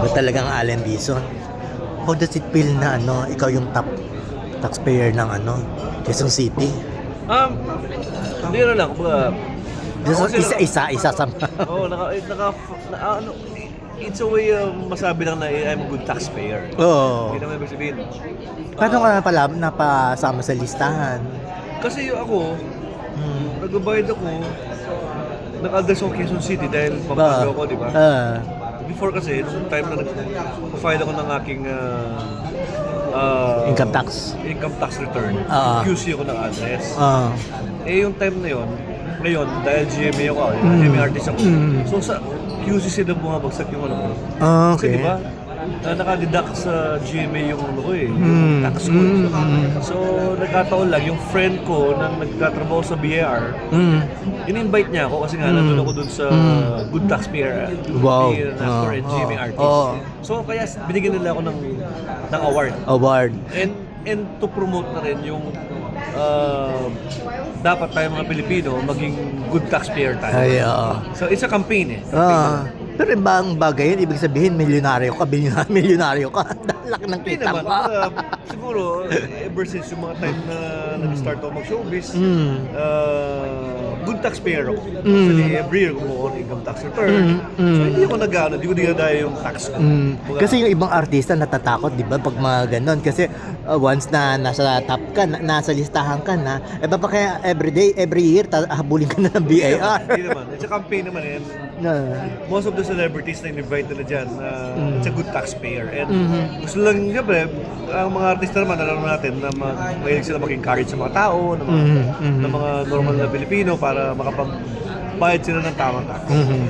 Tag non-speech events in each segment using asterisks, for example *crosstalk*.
Ba talagang Allen Dizon? How does it feel na ano, ikaw yung top taxpayer ng ano, Quezon City? Um, hindi na lang, kumbaga, Just, Kasi- isa, isa, isa sa... Oo, oh, naka, eh, naka, na, ano, it's a way um, masabi lang na eh, I'm a good taxpayer. Oo. Hindi naman ibig sabihin. Paano ka pala napasama sa listahan? Kasi yung ako, Hmm. nagbabayad ako, nag-address ako Quezon City dahil pampanga ako, di ba? Ah. Before kasi, nung time na nag-file ako ng aking uh, uh, income tax. income tax return, Ah. QC ako ng address. Ah. Eh, yung time na yon, ngayon, dahil GMA ako, eh, GMA artist ako. Mm. So, sa QC sila bumabagsak yung ano ko. Ah, Kasi okay. di ba, na nakadeduct sa GMA yung ano ko eh, yung tax ko. eh. Mm. So, nagkataon lang, yung friend ko na nagtatrabaho sa BAR, Mm. in-invite niya ako kasi nga Mm. nandun ako dun sa. Good Taxpayer uh, Wow. being an actor and Ah, GMA ah. artist. Oo. So, kaya binigyan nila ako ng, ng award. Award. And and to promote na rin yung uh, dapat tayo mga Pilipino maging good taxpayer tayo. Ay, oo. So, it's a campaign eh. Ah. Pero ibang bagay yun, ibig sabihin, milyonaryo ka, milyonaryo, *laughs* milyonaryo ka. *laughs* Laki ng Hindi kita naman. mo. Uh, siguro, ever since yung mga time na nag-start ako mag-showbiz, Mm. uh, good taxpayer ako. Mm. Actually, every year kumuha ako ng income tax return. Mm, mm. So, hindi ako nag-ano, hindi ko dinadaya yung tax ko. Mm. Kumbaga, Kasi yung ibang artista natatakot, di ba, pag mga ganon. Kasi uh, once na nasa top ka, na, nasa listahan ka na, eh ba pa kaya everyday, every year, ta- habulin ka na ng BIR? Hindi naman. It's a campaign naman eh. Na, Most of the celebrities na in-invite nila dyan, uh, Mm. it's a good taxpayer. And Mhm. gusto lang, siyempre, ang mga artista naman, alam natin na mag, mahilig sila mag-encourage sa mga tao, ng mga, Mhm, mhm. ng mga normal na Pilipino para makapagbayad sila ng tamang tax. Mhm.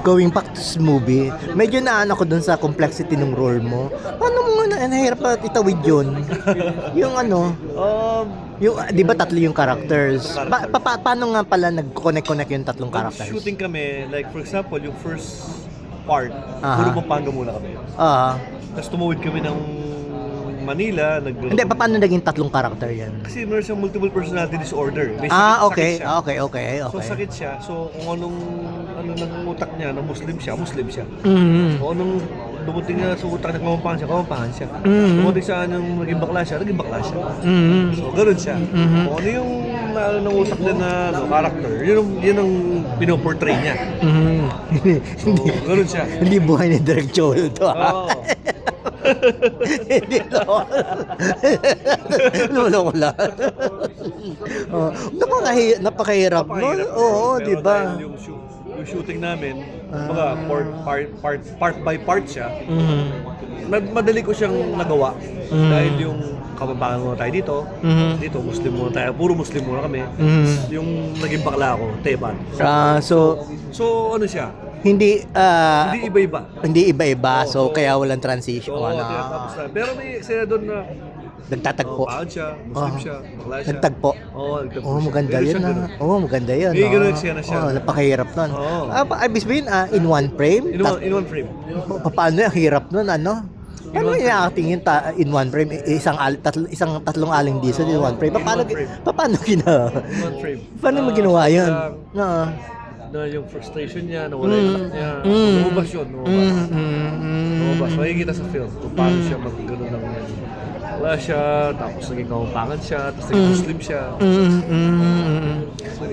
Going back to this movie, medyo naan ako dun sa complexity ng role mo. Paano na, nahirap pa itawid yun? yung ano, Um, yung, di ba tatlo yung characters? Pa, pa, pa- paano nga pala nag-connect-connect yung tatlong characters? shooting kami, like for example, yung first part, Aha. puro Pampanga muna kami. Ah. Tapos tumawid kami ng Manila, nag hindi, pa- paano naging tatlong character yan? Kasi meron siyang multiple personality disorder. May Ah, sakit- okay. sakit siya. Okay, okay, So okay. sakit siya. So kung anong ano ng utak niya na Muslim siya, Muslim siya. Mhm. Kung anong dumating niya sa utak niya kamampangan siya, kamampangan siya. Mhm. Dumating sa yung naging bakla siya, naging bakla siya. Mhm. So ganun siya. Mhm. Kung ano yung na, ano ng utak niya na ano, character, yun ang, yun ang pinoportray niya. Mhm. So ganun siya. Hindi buhay ni Direk Joel to. ha? Oo. Hindi lolo. ko lang. oh, napakahi, napakahirap. Napakahirap. Oo, di ba? Yung, shoot, yung shooting namin. Mga part, part, part, part by part siya, Mhm. mad- madali ko siyang nagawa. Mm. Dahil yung kapampangan muna tayo dito, Mhm. dito Muslim muna tayo, puro Muslim muna kami. Mhm. Yung naging bakla ako, Teban. Ah, so So ano siya, hindi ah, hindi iba-iba. hindi iba-iba, Oo, so, so- kaya walang transition. So, ano. na. Pero may eksena doon na Nagtatagpo. oh, pahad siya, Muslim Ah. siya, bakla siya. Nagtagpo. Oo, nagtagpo Oh, siya. maganda Meron yun siyang ah. ganun. Oo, maganda yun. May ah. ganun eksena siya. Oo, napakahirap nun. Oo. Ah, pa, ibig sabihin, ah, in one frame? In one, in one frame. Pa- pa- paano yung hirap nun, ano? Paano one yung acting yun ta- in one frame? I- Isang, al, tatlo, isang tatlong aling diesel in one frame. Paano, one frame. pa- paano ginawa? In one frame. Paano mo Ah, ginawa yun? lang Oo. Na yung frustration niya, nawala yung Mm. niya. Mm. Lumabas yun, lumabas. Mm, mm, mm. Lumabas. Makikita sa film kung paano siya mag-gano'n ng wala siya, tapos naging kamampangan siya, tapos naging Mm. Muslim siya. Mm, mm, mm, mm.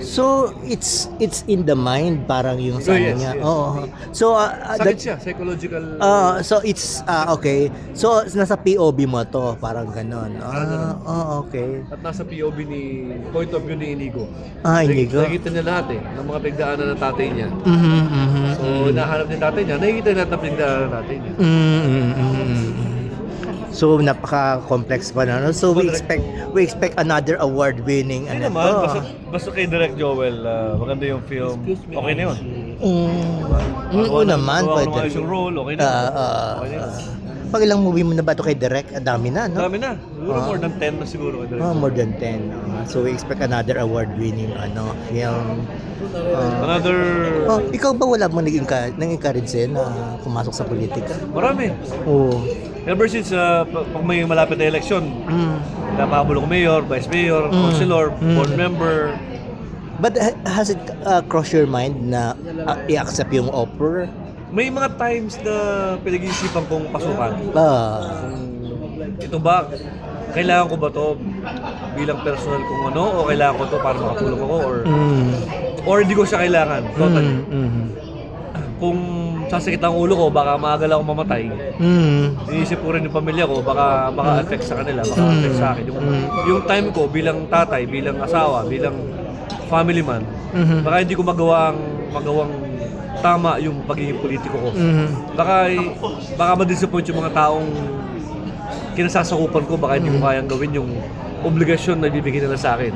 So it's it's in the mind parang yung sa Oh, yes, niya. yes. Oo. So uh, uh, Sakit that- siya, psychological. Ah, so it's ah okay. So nasa POV mo to, parang ganon. Ah, oh, okay. at nasa POV ni, point of view ni Inigo. Ah, Inigo. Nakikita niya lahat eh, ng mga pagdaanan ng tatay niya. Mhm, mhm. So, hinahanap ni tatay niya, nakikita niya lahat ng pagdaanan ng tatay niya. Mm, mm, mm, mm. So napaka-complex pa na. no? So we expect we expect another award winning ano naman, to. basta, basta kay Direct Joel, ah, maganda yung film, okay na yun. Mm, mm, oo naman pwede. ayos yung role, okay na. Ah, ah, okay na yun. ah. Pag ilang movie mo na ba to kay Direk? Ang dami na, no? Dami na. Siguro Ah. more than 10 na siguro kay Direct Oh, more than 10. Ah, so we expect another award winning ano film. Ah, Another... oh, ikaw ba wala mo naging ka, nang encourage sa'yo na pumasok sa politika? Marami. Oo. Ever since uh, pa- pag may malapit na eleksyon, Mm. napahabol ko mayor, vice mayor, Mm. councilor, Mm. board member. But ha- has it uh, crossed your mind na uh, i-accept yung offer? may mga times na pinag-iisipan kong pasukan. Kung ito ba, kailangan ko ba to bilang personal kong ano o kailangan ko to para makatulong ako or Mm. or hindi ko siya kailangan. Totally. Mm, mm. Kung sasakit ang ulo ko, baka maagal ako mamatay. Mm. Iniisip ko rin yung pamilya ko, baka baka affect sa kanila, baka Mm. affect sa akin. Yung, Mm. yung time ko bilang tatay, bilang asawa, bilang family man, Mhm. baka hindi ko magawang magawang tama yung pagiging politiko ko. Mm. Baka baka ma-disappoint yung mga taong kinasasakupan ko, baka hindi ko Mm. kayang gawin yung obligasyon na ibibigay nila sa akin.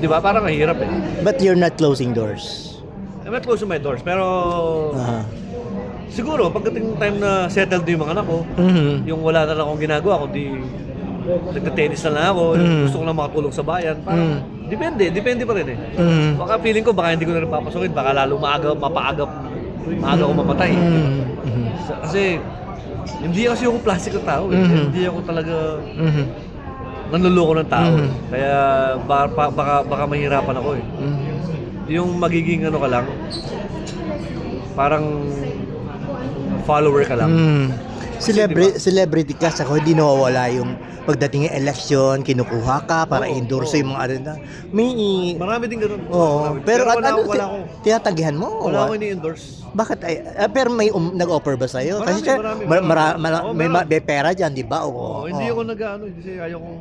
Di ba? Parang mahirap eh. But you're not closing doors. I'm not closing my doors, pero Aha. siguro pagdating ng time na settled na yung mga anak ko, Mhm. yung wala na lang akong ginagawa, kundi nagte-tennis na lang ako, Mm. gusto ko lang makatulong sa bayan. Parang, Mm. Depende, depende pa rin eh. Mm. Baka feeling ko, baka hindi ko na rin papasokin, baka lalo maaga, mapaagap, maaga ako mamatay. Mm. Mhm. Sa- Kasi, hindi kasi ako plastic na tao eh. Mhm. Hindi ako talaga Mhm. nanluloko ng tao. Mhm. eh. Kaya baka, baka, baka, mahirapan ako eh. Mhm. Yung magiging ano ka lang, parang follower ka lang. Mm. Celebri- diba? celebrity ka sa hindi nawawala yung pagdating ng election, kinukuha ka para Oo, endorse oo. yung mga ano na. May Marami din ganun. Oo. Marami. Pero, at wala, ano, wala ti- ako. tinatanggihan mo? Wala ako ini-endorse. Bakit ay, ah, pero may um, nag-offer ba sa'yo? Marami, Kasi siya, marami, mar- marami. mara- mara- Oo, may, may pera dyan, di ba? Oo. Oo, hindi ako nag-ano, kasi ayaw kong...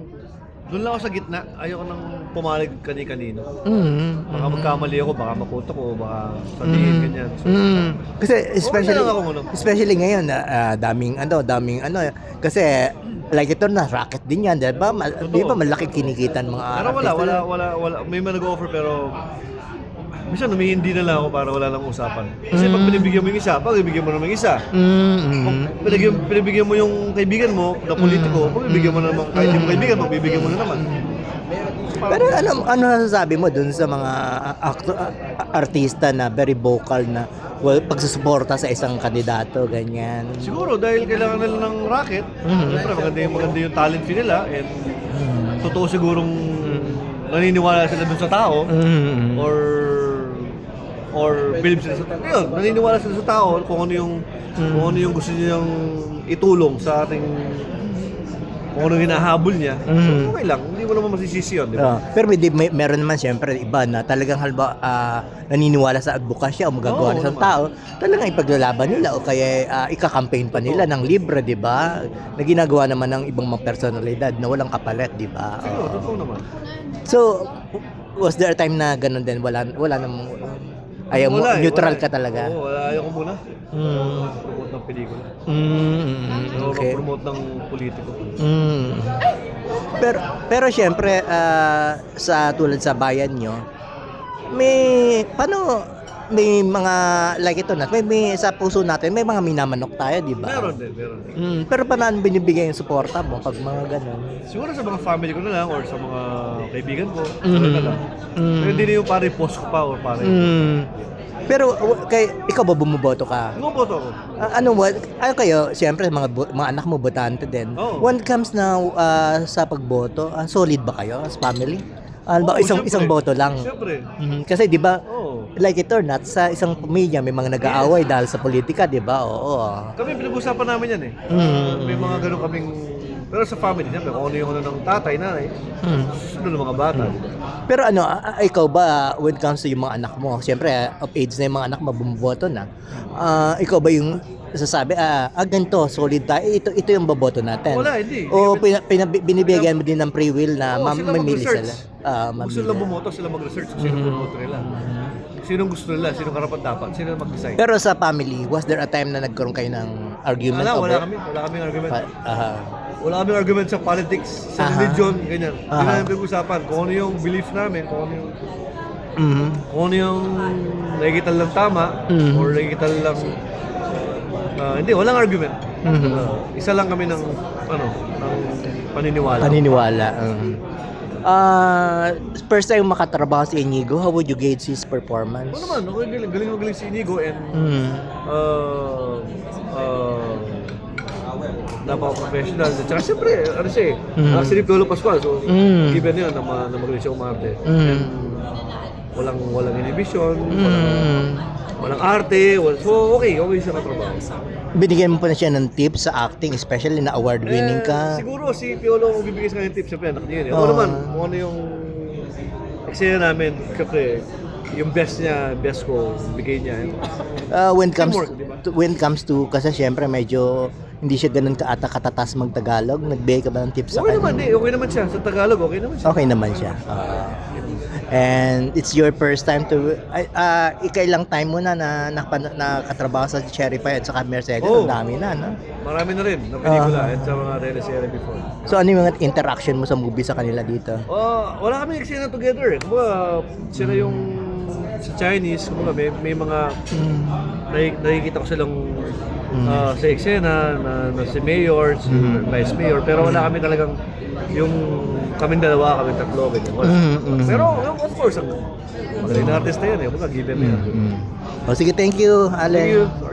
Doon lang ako sa gitna. Ayaw ko nang pumalig kani-kanino. Mm, Baka mm. magkamali ako, baka maputo ko, baka sabihin, Mm. ganyan. So, Mm. Kasi especially lang ako, especially ngayon na ah, daming ano, daming ano kasi like ito na racket din yan, 'di ba? Ma- Totoo. Di ba malaki kinikitan mga pero wala, wala, wala, wala. May man nag-offer pero minsan humihindi na lang ako para wala lang usapan. Kasi pag Mm. pinibigyan mo yung isa, pag pinibigyan mo naman yung isa. Mm, mm. Kung pinibigyan, pinibigyan mo yung kaibigan mo na politiko, pag pinibigyan mo naman, kahit mo kaibigan, magbibigyan mo na naman. Pero ano ano nasasabi mo dun sa mga actor, artista na very vocal na well, pagsusuporta sa isang kandidato ganyan? Siguro dahil kailangan nila ng racket, Mhm. siyempre maganda yung, maganda yung talent nila and Mm. totoo sigurong naniniwala sila dun sa tao Mm. or or believe sila sa tao. Yun, naniniwala sila sa tao kung ano yung Mm. kung ano yung gusto niyang itulong sa ating kung ano yung hinahabol niya. So, Mm. okay lang. Hindi mo naman masisisi yun, di Ah, ba? pero may, may meron naman siyempre iba na talagang halba ah, naniniwala sa advokasya o magagawa Oo, ng isang naman. tao, talagang ipaglalaban nila o kaya ah, ika-campaign pa nila ng libre, 'di ba? Na ginagawa naman ng ibang mga personalidad na walang kapalit, 'di ba? Oo. totoo naman. So, was there a time na ganun din wala wala namang ayaw mo Wala eh, neutral wala ka eh. talaga? Oo, wala. Ayaw ko muna. Mm. Promote ng pelikula. Mm, okay. promote ng politiko. Mm. Pero pero syempre ah, sa tulad sa bayan nyo, may paano may mga like ito na may, may sa puso natin may mga minamanok tayo, di ba? Meron din, meron din. Mm, pero paano binibigay yung suporta mo pag mga ganun? Siguro sa mga family ko na lang or sa mga kaibigan ko. Mhm. Siguro na lang. Mm. Pero hindi na yung pare post ko pa or pare. Mm. Pero kay ikaw ba bumuboto ka? Ngumoboto ako. Ah, ano what ano kayo siyempre mga mga anak mo botante din. Oo. When comes na ah, sa pagboto, ah, solid ba kayo as family? Ano ba Oo, isang syempre. isang boto lang? Siyempre. Mhm. Kasi 'di ba Oo. Like it or not sa isang pamilya may mga nag-aaway dahil sa politika, 'di ba? Oo. Kami pinag-usapan namin yan eh. Mm. May mga ganun kaming... Pero sa family, siyempre, kung ano yung ano ng tatay, nanay, Mm. susunod ng mga bata. ba? Pero ano, ikaw ba when it comes to yung mga anak mo, siyempre of age na yung mga anak mo na. Ah, ikaw ba yung sasabi, ah, ah ganito, solid tayo, ito ito yung boboto natin. Wala, hindi. O pina, pina- binibigyan mo din ng free will na Oo, mam- sila sila. Ah, Kung nila bumoto, sila mag-research Mhm. bumoto nila. Sinong gusto nila, sinong karapat dapat, sino mag-decide. Pero sa family, was there a time na nagkaroon kayo ng argument Wala, wala over? kami, wala kaming argument. Pa- aha. Wala kaming argument sa politics, sa Aha. religion, ganyan. Hindi Aha. namin pinag-usapan kung ano yung belief namin, kung ano yung Mhm. kung ano yung nakikital lang tama Mhm. or nakikital lang Ah, hindi walang argument Mhm. Ah, isa lang kami ng ano ng paniniwala Paniniwala. um. Ah, first time makatrabaho si Inigo, how would you gauge his performance? ano naman okay, galing galing magaling si Inigo and Mm. uh, uh, napaka-professional. At saka siyempre, ano siya eh, Mm. mm. si Lolo Pascual, so Mm. given yun na, ma- na magaling siya umarte. Mm. And walang walang inhibition, Mm. walang arte. Wal- so, okay, okay siya katrabaho. Binigyan mo pa na siya ng tips sa acting, especially na award-winning Eh, ka. siguro si Piolo ang bibigay sa kanya tips. Siyempre, anak niya yun. eh. Ako Oo. naman, kung ano yung eksena namin, siyempre, yung best niya, best ko, bigay niya. Uh, when comes Teamwork, di ba? to, when comes to kasi syempre medyo hindi siya ganun kaata katatas mag-Tagalog. Nagbigay ka ba ng tips sa Okay naman, kanya? eh. Okay naman siya. Sa Tagalog, okay naman siya. Okay naman siya. Ah. and it's your first time to ay ah, ikailang time mo na na napan- nakatrabaho sa Cherry Pie at saka Mercedes. Oh. Ang dami na, no? Marami na rin na pelikula Ah. at sa mga teleserye before. So ano yung mga interaction mo sa movie sa kanila dito? Oh, wala kami eksena together eh. Kumbaga, sila yung sa Chinese, kumbaga may, may mga nakik- nakikita ko silang Mm. ah, sa eksena na, na si Mayor, si Mm. Vice Mayor, pero wala kami talagang yung kami dalawa, kami tatlo, ganyan. Wala. Mm, mm. Pero of course, ang magaling na artist na yan eh. Kumbaga, given na yan. Mm. O sige, thank you, Allen. Thank you.